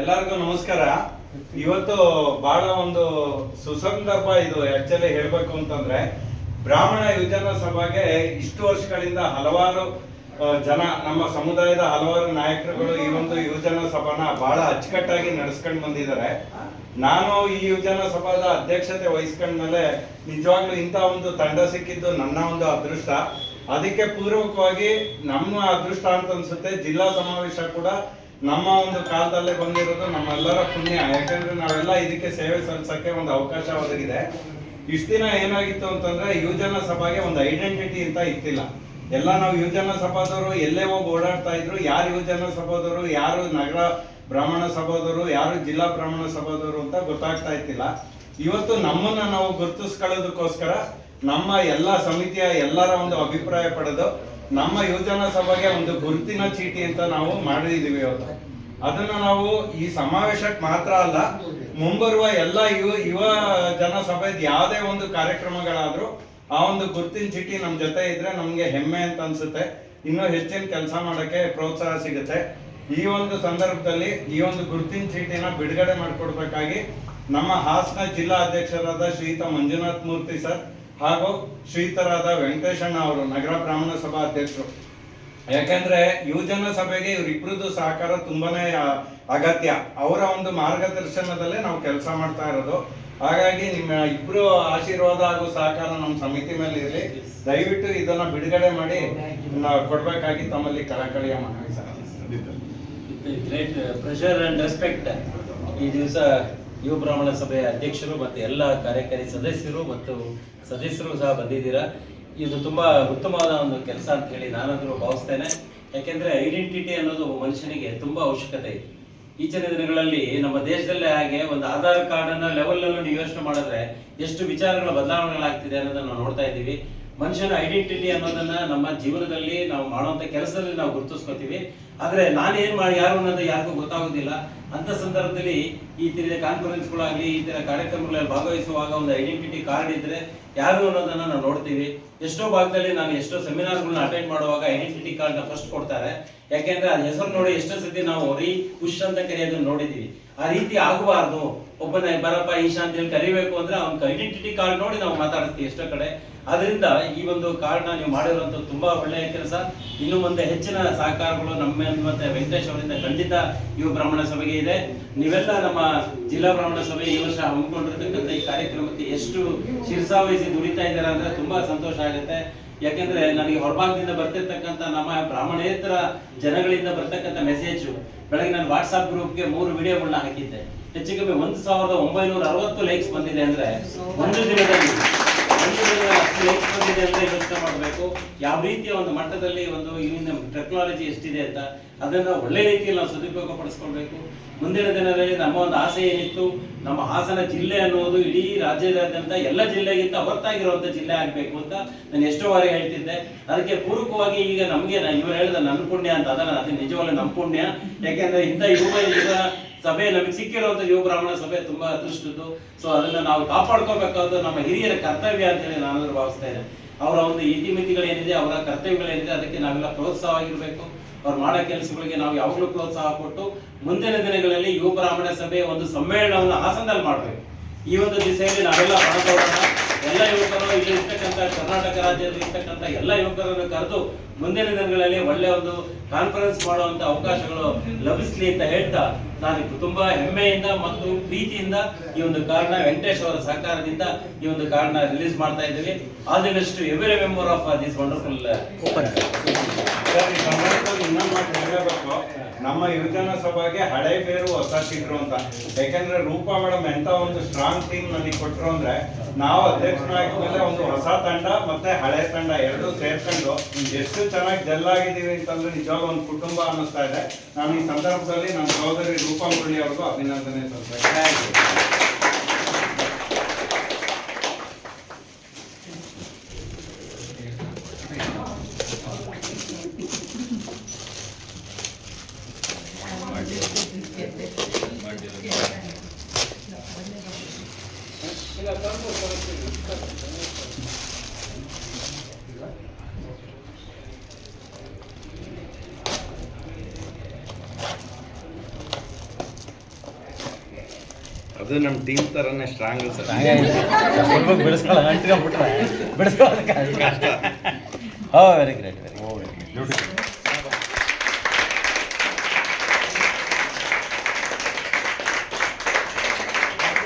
ಎಲ್ಲರಿಗೂ ನಮಸ್ಕಾರ. ಇವತ್ತು ಬಹಳ ಒಂದು ಸುಸಂದರ್ಭ ಇದು ಆಕ್ಚುಲಿ ಹೇಳ್ಬೇಕು ಅಂತಂದ್ರೆ, ಬ್ರಾಹ್ಮಣ ಯುವಜನ ಸಭೆಗೆ ಇಷ್ಟು ವರ್ಷಗಳಿಂದ ಹಲವಾರು ಜನ, ನಮ್ಮ ಸಮುದಾಯದ ಹಲವಾರು ನಾಯಕರುಗಳು ಈ ಒಂದು ಯುವಜನ ಸಭಾನ ಬಹಳ ಅಚ್ಚುಕಟ್ಟಾಗಿ ನಡೆಸ್ಕೊಂಡು ಬಂದಿದ್ದಾರೆ. ನಾನು ಈ ಯುವಜನ ಸಭಾದ ಅಧ್ಯಕ್ಷತೆ ವಹಿಸ್ಕೊಂಡ್ಮೇಲೆ ನಿಜವಾಗ್ಲೂ ಇಂಥ ಒಂದು ತಂಡ ಸಿಕ್ಕಿದ್ದು ನನ್ನ ಒಂದು ಅದೃಷ್ಟ. ಅದಕ್ಕೆ ಪೂರ್ವಕವಾಗಿ ನಮ್ಮ ಅದೃಷ್ಟ ಅಂತ ಅನ್ಸುತ್ತೆ, ಜಿಲ್ಲಾ ಸಮಾವೇಶ ಕೂಡ ನಮ್ಮ ಒಂದು ಕಾಲದಲ್ಲೇ ಬಂದಿರೋದು ನಮ್ಮೆಲ್ಲರ ಪುಣ್ಯ. ಯಾಕಂದ್ರೆ ನಾವೆಲ್ಲ ಇದಕ್ಕೆ ಸೇವೆ ಸಲ್ಲಿಸಕ್ಕೆ ಒಂದು ಅವಕಾಶ ಒದಗಿದೆ ಇಷ್ಟು ದಿನ ಏನಾಗಿತ್ತು ಅಂತಂದ್ರೆ ಯುವಜನ ಸಭಾಗೆ ಒಂದು ಐಡೆಂಟಿಟಿ ಅಂತ ಇತ್ತಿಲ್ಲ ಎಲ್ಲ ನಾವು ಯುವಜನ ಸಭಾದವರು ಎಲ್ಲೇ ಹೋಗಿ ಓಡಾಡ್ತಾ ಇದ್ರು. ಯಾರು ಯುವಜನ ಸಭಾದವರು, ಯಾರು ನಗರ ಬ್ರಾಹ್ಮಣ ಸಭಾದವರು, ಯಾರು ಜಿಲ್ಲಾ ಬ್ರಾಹ್ಮಣ ಸಭಾದವರು ಅಂತ ಗೊತ್ತಾಗ್ತಾ ಇತ್ತಿಲ್ಲ ಇವತ್ತು ನಮ್ಮನ್ನ ನಾವು ಗುರುತಿಸ್ಕೊಳ್ಳೋದಕ್ಕೋಸ್ಕರ ನಮ್ಮ ಎಲ್ಲ ಸಮಿತಿಯ ಎಲ್ಲರ ಒಂದು ಅಭಿಪ್ರಾಯ ಪಡೆದು ನಮ್ಮ ಯುವಜನ ಸಭೆಗೆ ಒಂದು ಗುರುತಿನ ಚೀಟಿ ಅಂತ ನಾವು ಮಾಡಿದೀವಿ ಇವತ್ತು. ಅದನ್ನ ನಾವು ಈ ಸಮಾವೇಶಕ್ಕೆ ಮಾತ್ರ ಅಲ್ಲ, ಮುಂಬರುವ ಎಲ್ಲ ಯುವ ಯುವ ಜನ ಸಭೆದ ಯಾವುದೇ ಒಂದು ಕಾರ್ಯಕ್ರಮಗಳಾದ್ರೂ ಆ ಒಂದು ಗುರುತಿನ ಚೀಟಿ ನಮ್ಮ ಜೊತೆ ಇದ್ರೆ ನಮ್ಗೆ ಹೆಮ್ಮೆ ಅಂತ ಅನ್ಸುತ್ತೆ. ಇನ್ನೂ ಹೆಚ್ಚಿನ ಕೆಲಸ ಮಾಡಕ್ಕೆ ಪ್ರೋತ್ಸಾಹ ಸಿಗುತ್ತೆ. ಈ ಒಂದು ಸಂದರ್ಭದಲ್ಲಿ ಈ ಒಂದು ಗುರುತಿನ ಚೀಟಿನ ಬಿಡುಗಡೆ ಮಾಡಿಕೊಡ್ಬೇಕಾಗಿ ನಮ್ಮ ಹಾಸನ ಜಿಲ್ಲಾ ಅಧ್ಯಕ್ಷರಾದ ಶ್ರೀಯುತ ಮಂಜುನಾಥ್ ಮೂರ್ತಿ ಸರ್ ಹಾಗೂ ಶ್ರೀತರಾದ ವೆಂಕಟೇಶಣ್ಣ ಅವರು ನಗರ ಬ್ರಾಹ್ಮಣ ಸಭಾ ಅಧ್ಯಕ್ಷರು. ಯಾಕಂದ್ರೆ ಯುವಜನ ಸಭೆಗೆ ಇವರಿಬ್ಬರದ್ದು ಸಹಕಾರ ತುಂಬಾನೇ ಅಗತ್ಯ. ಅವರ ಒಂದು ಮಾರ್ಗದರ್ಶನದಲ್ಲೇ ನಾವು ಕೆಲಸ ಮಾಡ್ತಾ ಇರೋದು. ಹಾಗಾಗಿ ನಿಮ್ಮ ಇಬ್ರು ಆಶೀರ್ವಾದ ಹಾಗೂ ಸಹಕಾರ ನಮ್ಮ ಸಮಿತಿ ಮೇಲೆ ಇರಲಿ. ದಯವಿಟ್ಟು ಇದನ್ನ ಬಿಡುಗಡೆ ಮಾಡಿ ಕೊಡ್ಬೇಕಾಗಿ ತಮ್ಮಲ್ಲಿ ಕಳಕಳಿಯ ಮನವಿ sir great pressure and respect ಈ ದಿವಸ ಯುವ ಬ್ರಾಹ್ಮಣ ಸಭೆಯ ಅಧ್ಯಕ್ಷರು ಮತ್ತು ಎಲ್ಲ ಕಾರ್ಯಕಾರಿ ಸದಸ್ಯರು ಮತ್ತು ಸದಸ್ಯರು ಸಹ ಬಂದಿದ್ದೀರಾ. ಇದು ತುಂಬಾ ಉತ್ತಮವಾದ ಒಂದು ಕೆಲಸ ಅಂತ ಹೇಳಿ ನಾನಾದರೂ ಭಾವಿಸ್ತೇನೆ. ಯಾಕೆಂದ್ರೆ ಐಡೆಂಟಿಟಿ ಅನ್ನೋದು ಮನುಷ್ಯನಿಗೆ ತುಂಬಾ ಅವಶ್ಯಕತೆ ಇದೆ. ಈಚಿನ ದಿನಗಳಲ್ಲಿ ನಮ್ಮ ದೇಶದಲ್ಲೇ ಹಾಗೆ ಒಂದು ಆಧಾರ್ ಕಾರ್ಡ್ ಅನ್ನ ಲೆವೆಲ್ ಅಲ್ಲಿ ಯೋಚನೆ ಮಾಡಿದ್ರೆ ಎಷ್ಟು ವಿಚಾರಗಳ ಬದಲಾವಣೆಗಳಾಗ್ತಿದೆ ಅನ್ನೋದನ್ನ ನಾವು ನೋಡ್ತಾ ಇದ್ದೀವಿ. ಮನುಷ್ಯನ ಐಡೆಂಟಿಟಿ ಅನ್ನೋದನ್ನ ನಮ್ಮ ಜೀವನದಲ್ಲಿ ನಾವು ಮಾಡುವಂತ ಕೆಲಸದಲ್ಲಿ ನಾವು ಗುರುತಿಸ್ಕೊತೀವಿ. ಆದ್ರೆ ನಾನೇನ್ ಮಾಡಿ ಯಾರು ಅನ್ನೋದು ಯಾರಿಗೂ ಗೊತ್ತಾಗೋದಿಲ್ಲ. ಅಂತ ಸಂದರ್ಭದಲ್ಲಿ ಈ ತರ ಕಾನ್ಫರೆನ್ಸ್ಗಳಾಗ್ಲಿ ಈ ತರ ಕಾರ್ಯಕ್ರಮಗಳಲ್ಲಿ ಭಾಗವಹಿಸುವಾಗ ಒಂದು ಐಡೆಂಟಿಟಿ ಕಾರ್ಡ್ ಇದ್ರೆ ಯಾರು ಅನ್ನೋದನ್ನ ನಾವು ನೋಡ್ತೀವಿ. ಎಷ್ಟೋ ಭಾಗದಲ್ಲಿ ನಾನು ಎಷ್ಟೋ ಸೆಮಿನಾರ್ಗಳನ್ನ ಅಟೆಂಡ್ ಮಾಡುವಾಗ ಐಡೆಂಟಿಟಿ ಕಾರ್ಡ್ನ ಫಸ್ಟ್ ಕೊಡ್ತಾರೆ. ಯಾಕೆಂದ್ರೆ ಅದ್ ಹೆಸರು ನೋಡಿ ಎಷ್ಟೋ ಸತಿ ನಾವು ರೀ ಖುಷ್ ಅಂತ ಕರೆಯೋದನ್ನ ನೋಡಿದೀವಿ. ಆ ರೀತಿ ಆಗಬಾರ್ದು. ಒಬ್ಬನ, ಬರಪ್ಪ, ಈಶಾ ಅಂತ ಹೇಳಿ ಕರಿಬೇಕು ಅಂದ್ರೆ ಅವ್ನ ಐಡೆಂಟಿಟಿ ಕಾರ್ಡ್ ನೋಡಿ ನಾವು ಮಾತಾಡ್ತೀವಿ ಎಷ್ಟೋ ಕಡೆ. ಅದರಿಂದ ಈ ಒಂದು ಕಾರಣ ನೀವು ಮಾಡಿರುವಂಥ ತುಂಬಾ ಒಳ್ಳೆಯ ಕೆಲಸ. ಇನ್ನು ಮುಂದೆ ಹೆಚ್ಚಿನ ಸಹಕಾರಗಳು ನಮ್ಮ ಮತ್ತೆ ವೆಂಕಟೇಶ್ ಅವರಿಂದ ಖಂಡಿತ ಯುವ ಬ್ರಾಹ್ಮಣ ಸಭೆಗೆ ಇದೆ. ನೀವೆಲ್ಲ ನಮ್ಮ ಜಿಲ್ಲಾ ಬ್ರಾಹ್ಮಣ ಸಭೆ ಈ ವರ್ಷ ಹಮ್ಮಿಕೊಂಡಿರ್ತಕ್ಕಂಥ ಈ ಕಾರ್ಯಕ್ರಮಕ್ಕೆ ಎಷ್ಟು ಶಿರಸಾವಹಿಸಿ ದುಡಿತಾ ಇದ್ದಾರೆ ಅಂದ್ರೆ ತುಂಬಾ ಸಂತೋಷ ಆಗುತ್ತೆ. ಯಾಕೆಂದ್ರೆ ನನಗೆ ಹೊರಭಾಗದಿಂದ ಬರ್ತಿರ್ತಕ್ಕಂಥ ನಮ್ಮ ಬ್ರಾಹ್ಮಣೇತರ ಜನಗಳಿಂದ ಬರ್ತಕ್ಕಂಥ ಮೆಸೇಜ್ ಬೆಳಗ್ಗೆ ನಾನು ವಾಟ್ಸ್ಆಪ್ ಗ್ರೂಪ್ಗೆ ಮೂರು ವಿಡಿಯೋಗಳನ್ನ ಹಾಕಿದ್ದೆ. ಹೆಚ್ಚು ಕಮ್ಮಿ ಒಂದು ಸಾವಿರದ ಒಂಬೈನೂರ ಅರವತ್ತು ಲೈಕ್ಸ್ ಬಂದಿದೆ ಅಂದ್ರೆ ಒಂದು ದಿನದಲ್ಲಿ ಬಂದಿದೆ ಅಂತ ಯೋಚನೆ ಮಾಡಬೇಕು. ಯಾವ ರೀತಿಯ ಒಂದು ಮಟ್ಟದಲ್ಲಿ ಒಂದು ಇಲ್ಲಿನ ಟೆಕ್ನಾಲಜಿ ಎಷ್ಟಿದೆ ಅಂತ ಅದನ್ನ ಒಳ್ಳೆ ರೀತಿಯಲ್ಲಿ ನಾವು ಸದುಪಯೋಗ ಪಡಿಸ್ಕೊಳ್ಬೇಕು ಮುಂದಿನ ದಿನದಲ್ಲಿ ನಮ್ಮ ಒಂದು ಆಸೆ ಏನಿತ್ತು, ನಮ್ಮ ಹಾಸನ ಜಿಲ್ಲೆ ಅನ್ನೋದು ಇಡೀ ರಾಜ್ಯದಾದ್ಯಂತ ಎಲ್ಲ ಜಿಲ್ಲೆಗಿಂತ ಹೊರತಾಗಿರುವಂತ ಜಿಲ್ಲೆ ಆಗಬೇಕು ಅಂತ ನಾನು ಎಷ್ಟೋ ಬಾರಿ ಹೇಳ್ತಿದ್ದೆ. ಅದಕ್ಕೆ ಪೂರಕವಾಗಿ ಈಗ ನಮಗೆ ಇವ್ರು ಹೇಳಿದ ನನ್ನ ಪುಣ್ಯ ಅಂತ, ಅದನ್ನ ಅದು ನಿಜವಾಗ್ಲೂ ನಮ್ಮ ಪುಣ್ಯ. ಯಾಕೆಂದ್ರೆ ಇಂಥ ಯುವ ಯುವ ಸಭೆ ನಮಗೆ ಸಿಕ್ಕಿರುವಂತ ಯುವ ಬ್ರಾಹ್ಮಣ ಸಭೆ ತುಂಬಾ ಅದೃಷ್ಟದ್ದು. ಸೊ ಅದನ್ನ ನಾವು ಕಾಪಾಡ್ಕೋಬೇಕಾದ ನಮ್ಮ ಹಿರಿಯರ ಕರ್ತವ್ಯ ಅಂತ ಹೇಳಿ ನಾನು ಭಾವಿಸ್ತೇನೆ ಅವರ ಒಂದು ಇತಿಮಿತಿಗಳೇನಿದೆ, ಅವರ ಕರ್ತವ್ಯಗಳೇನಿದೆ, ಅದಕ್ಕೆ ನಾವೆಲ್ಲ ಪ್ರೋತ್ಸಾಹವಾಗಿರ್ಬೇಕು. ಅವ್ರು ಮಾಡೋ ಕೆಲಸಗಳಿಗೆ ನಾವು ಯಾವಾಗಲೂ ಪ್ರೋತ್ಸಾಹ ಕೊಟ್ಟು ಮುಂದಿನ ದಿನಗಳಲ್ಲಿ ಯುವ ಬ್ರಾಹ್ಮಣ ಸಭೆ ಒಂದು ಸಮ್ಮೇಳನವನ್ನು ಹಾಸನದಲ್ಲಿ ಮಾಡಬೇಕು. ಈ ಒಂದು ದಿಸೆಯಲ್ಲಿ ನಾವೆಲ್ಲ ಪಣತೋಡೋಣ ಎಲ್ಲ ಯುವಕರು ಇಲ್ಲಿ ಇರ್ತಕ್ಕಂಥ ಕರ್ನಾಟಕ ರಾಜ್ಯದಲ್ಲಿ ಇರ್ತಕ್ಕಂಥ ಎಲ್ಲ ಯುವಕರನ್ನು ಕರೆದು ಮುಂದಿನ ದಿನಗಳಲ್ಲಿ ಒಳ್ಳೆ ಒಂದು ಕಾನ್ಫರೆನ್ಸ್ ಮಾಡುವಂಥ ಅವಕಾಶಗಳು ಲಭಿಸಲಿ ಅಂತ ಹೇಳ್ತಾ ನಾನು ತುಂಬಾ ಹೆಮ್ಮೆಯಿಂದ ಮತ್ತು ಪ್ರೀತಿಯಿಂದ ಈ ಒಂದು ಕಾರ್ಡ್ನ ವೆಂಕಟೇಶ್ ಅವರ ಸಹಕಾರದಿಂದ ಈ ಒಂದು ಕಾರ್ಡ್ನ ರಿಲೀಸ್ ಮಾಡ್ತಾ ಇದ್ದೀವಿ. All the best every member of this wonderful ಹೇಳಬೇಕು. ನಮ್ಮ ಯುವಜನ ಸಭಾಗೆ ಹಳೆ ಬೇರು ಹೊಸ ಸಿಗ್ರು ಅಂತ. ಯಾಕಂದ್ರೆ ರೂಪಾ ಮೇಡಮ್ ಎಂತ ಒಂದು ಸ್ಟ್ರಾಂಗ್ ಟೀಮ್ ನನಗೆ ಕೊಟ್ಟರು ಅಂದ್ರೆ ನಾವು ಅಧ್ಯಕ್ಷರಾದ್ಮೇಲೆ ಒಂದು ಹೊಸ ತಂಡ ಮತ್ತೆ ಹಳೆ ತಂಡ ಎರಡು ಸೇರ್ಕೊಂಡು ಎಷ್ಟು ಚೆನ್ನಾಗಿ ಜಲ್ಲಾಗಿದ್ದೀವಿ ಅಂತಂದ್ರೆ ನಿಜವಾಗ ಒಂದು ಕುಟುಂಬ ಅನ್ನಿಸ್ತಾ ಇದೆ. ನಾನು ಈ ಸಂದರ್ಭದಲ್ಲಿ ನಮ್ಮ ಸಹೋದರಿ ರೂಪಾಂಗುಳ್ಳಿ ಅವ್ರಿಗೂ ಅಭಿನಂದನೆ ಸಲ್ಲಿಸ್ತಾರೆ ಥ್ಯಾಂಕ್ ಯು ಇಲ್ಲ ತಂದು ಅದು ನಮ್ಮ ಟೀಮ್ ತರನೇ ಸ್ಟ್ರಾಂಗ್ ಸರ್. ಸ್ವಲ್ಪ ಬಿಡಿಸ್ಕೊಳ್ಳೋ ಅಂಟ್ಕೊಂಡ್ಬಿಟ್ರೆ ಬಿಡಿಸ್ಕೊಳ್ಳೋದಕ್ಕೆ ಹೋ ವೆರಿ ಗ್ರೇಟ್ ವೆರಿ